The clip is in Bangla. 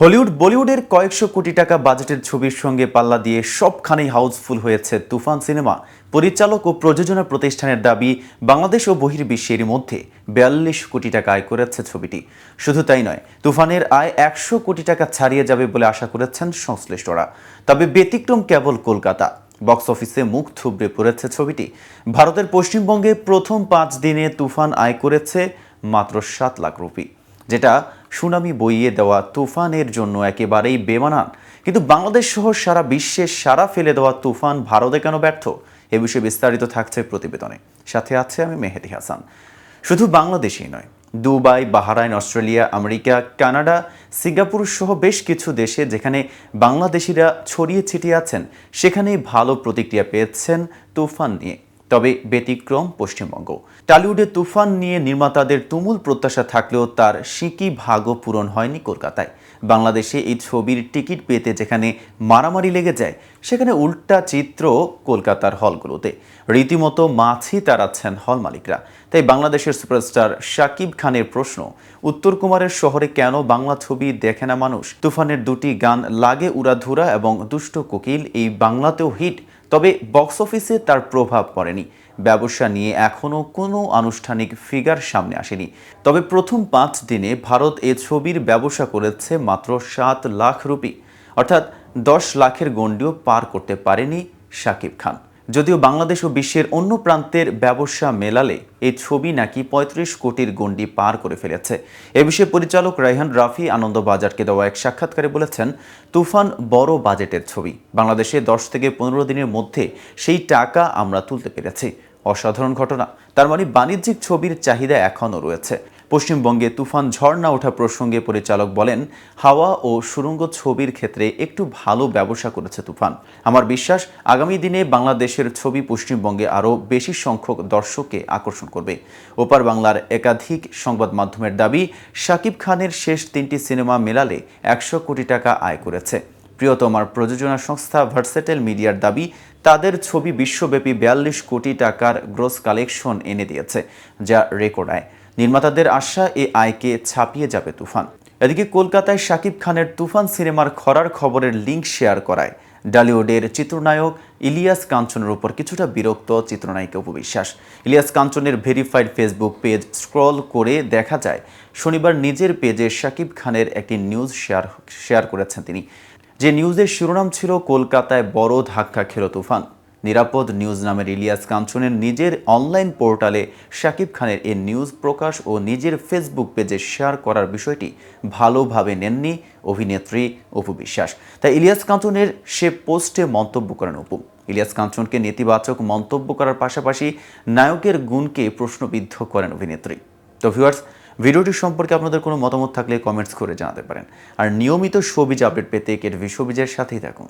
হলিউড, বলিউডের কয়েকশো কোটি টাকা বাজেটের ছবির সঙ্গে পাল্লা দিয়ে সবখানেই হাউসফুল হয়েছে তুফান সিনেমা। পরিচালক ও প্রযোজনা প্রতিষ্ঠানের দাবি, বাংলাদেশ ও বহির্বিশ্বের মধ্যে বিয়াল্লিশ কোটি টাকা আয় করেছে ছবিটি। শুধু তাই নয়, তুফানের আয় একশো কোটি টাকা ছাড়িয়ে যাবে বলে আশা করেছেন সংশ্লিষ্টরা। তবে ব্যতিক্রম কেবল কলকাতা। বক্স অফিসে মুখ থুবড়ে পড়েছে ছবিটি। ভারতের পশ্চিমবঙ্গে প্রথম পাঁচ দিনে তুফান আয় করেছে মাত্র সাত লাখ রুপি, যেটা সুনামি বইয়ে দেওয়া তুফানের জন্য একেবারেই বেমানান। কিন্তু বাংলাদেশ সহ সারা বিশ্বে সারা ফেলে দেওয়া তুফান ভারতে কেন ব্যর্থ? এ বিষয়ে বিস্তারিত থাকছে প্রতিবেদনে। সাথে আছে আমি মেহেদি হাসান। শুধু বাংলাদেশেই নয়, Dubai, Bahrain, Australia, America, Canada, Singapore সহ বেশ কিছু দেশে যেখানে বাংলাদেশিরা ছড়িয়ে ছিটিয়ে আছেন, সেখানেই ভালো প্রতিক্রিয়া পেয়েছেন তুফান নিয়ে। তবে ব্যতিক্রম পশ্চিমবঙ্গ। টালিউডে তুফান নিয়ে নির্মাতাদের তুমুল প্রত্যাশা থাকলেও তার সিকি ভাগও পূরণ হয়নি কলকাতায়। বাংলাদেশে এই ছবির টিকিট পেতে যেখানে মারামারি লেগে যায়, সেখানে উল্টা চিত্র কলকাতার হলগুলোতে। রীতিমতো মাছি তাড়াচ্ছেন হল মালিকরা। তাই বাংলাদেশের সুপারস্টার শাকিব খানের প্রশ্ন, উত্তর কুমারের শহরে কেন বাংলা ছবি দেখে না মানুষ? তুফানের দুটি গান লাগে উড়াধুরা এবং দুষ্ট কোকিল, এই বাংলাতেও হিট। তবে বক্স অফিসে তার প্রভাব পড়েনি। ব্যবসা নিয়ে এখনও কোনো আনুষ্ঠানিক ফিগার সামনে আসেনি। তবে প্রথম পাঁচ দিনে ভারত এ ছবির ব্যবসা করেছে মাত্র সাত লাখ রুপি। অর্থাৎ দশ লাখের গণ্ডিও পার করতে পারেনি শাকিব খান। যদিও বাংলাদেশ ও বিশ্বের অন্য প্রান্তের ব্যবসা মেলালে এই ছবি নাকি পঁয়ত্রিশ কোটির গণ্ডি পার করে ফেলেছে। এ বিষয়ে পরিচালক রাইহান রাফি আনন্দবাজারকে দেওয়া এক সাক্ষাৎকারে বলেছেন, তুফান বড় বাজেটের ছবি। বাংলাদেশে দশ থেকে পনেরো দিনের মধ্যে সেই টাকা আমরা তুলতে পেরেছি। অসাধারণ ঘটনা। তার মানে বাণিজ্যিক ছবির চাহিদা এখনও রয়েছে। পশ্চিমবঙ্গে তুফান ঝড় না ওঠা প্রসঙ্গে পরিচালক বলেন, হাওয়া ও সুরঙ্গ ছবির ক্ষেত্রে একটু ভালো ব্যবসা করেছে তুফান। আমার বিশ্বাস, আগামী দিনে বাংলাদেশের ছবি পশ্চিমবঙ্গে আরও বেশি সংখ্যক দর্শককে আকর্ষণ করবে। ওপার বাংলার একাধিক সংবাদ মাধ্যমের দাবি, শাকিব খানের শেষ তিনটি সিনেমা মেলালে একশো কোটি টাকা আয় করেছে। প্রিয়তমার প্রযোজনা সংস্থা ভার্সেটেল মিডিয়ার দাবি, তাদের ছবি বিশ্বব্যাপী বিয়াল্লিশ কোটি টাকার গ্রোস কালেকশন এনে দিয়েছে, যা রেকর্ড আয়। নির্মাতাদের আশা এ আয়কে ছাপিয়ে যাবে তুফান। এদিকে কলকাতায় শাকিব খানের তুফান সিনেমার খরার খবরের লিঙ্ক শেয়ার করায় ডালিউডের চিত্রনায়ক ইলিয়াস কাঞ্চনের উপর কিছুটা বিরক্ত চিত্রনায়িকা উপবিশ্বাস। ইলিয়াস কাঞ্চনের ভেরিফাইড ফেসবুক পেজ স্ক্রল করে দেখা যায়, শনিবার নিজের পেজে শাকিব খানের একটি নিউজ শেয়ার শেয়ার করেছেন তিনি। যে নিউজের শিরোনাম ছিল, কলকাতায় বড় ধাক্কা খেল তুফান। নিরাপদ নিউজ নামের ইলিয়াস কাঞ্চনের নিজের অনলাইন পোর্টালে শাকিব খানের এই নিউজ প্রকাশ ও নিজের ফেসবুক পেজে শেয়ার করার বিষয়টি ভালোভাবে নেননি অভিনেত্রী অপু বিশ্বাস। তাই ইলিয়াস কাঞ্চনের সে পোস্টে মন্তব্য করেন অপু। ইলিয়াস কাঞ্চনকে নেতিবাচক মন্তব্য করার পাশাপাশি নায়কের গুণকে প্রশ্নবিদ্ধ করেন অভিনেত্রী। তো ভিউয়ার্স ভিডিওটি সম্পর্কে আপনাদের কোনো মতামত থাকলে কমেন্টস করে জানাতে পারেন। আর নিয়মিত শোবিজ আপডেট পেতে কেটভি শোবিজের সাথেই থাকুন।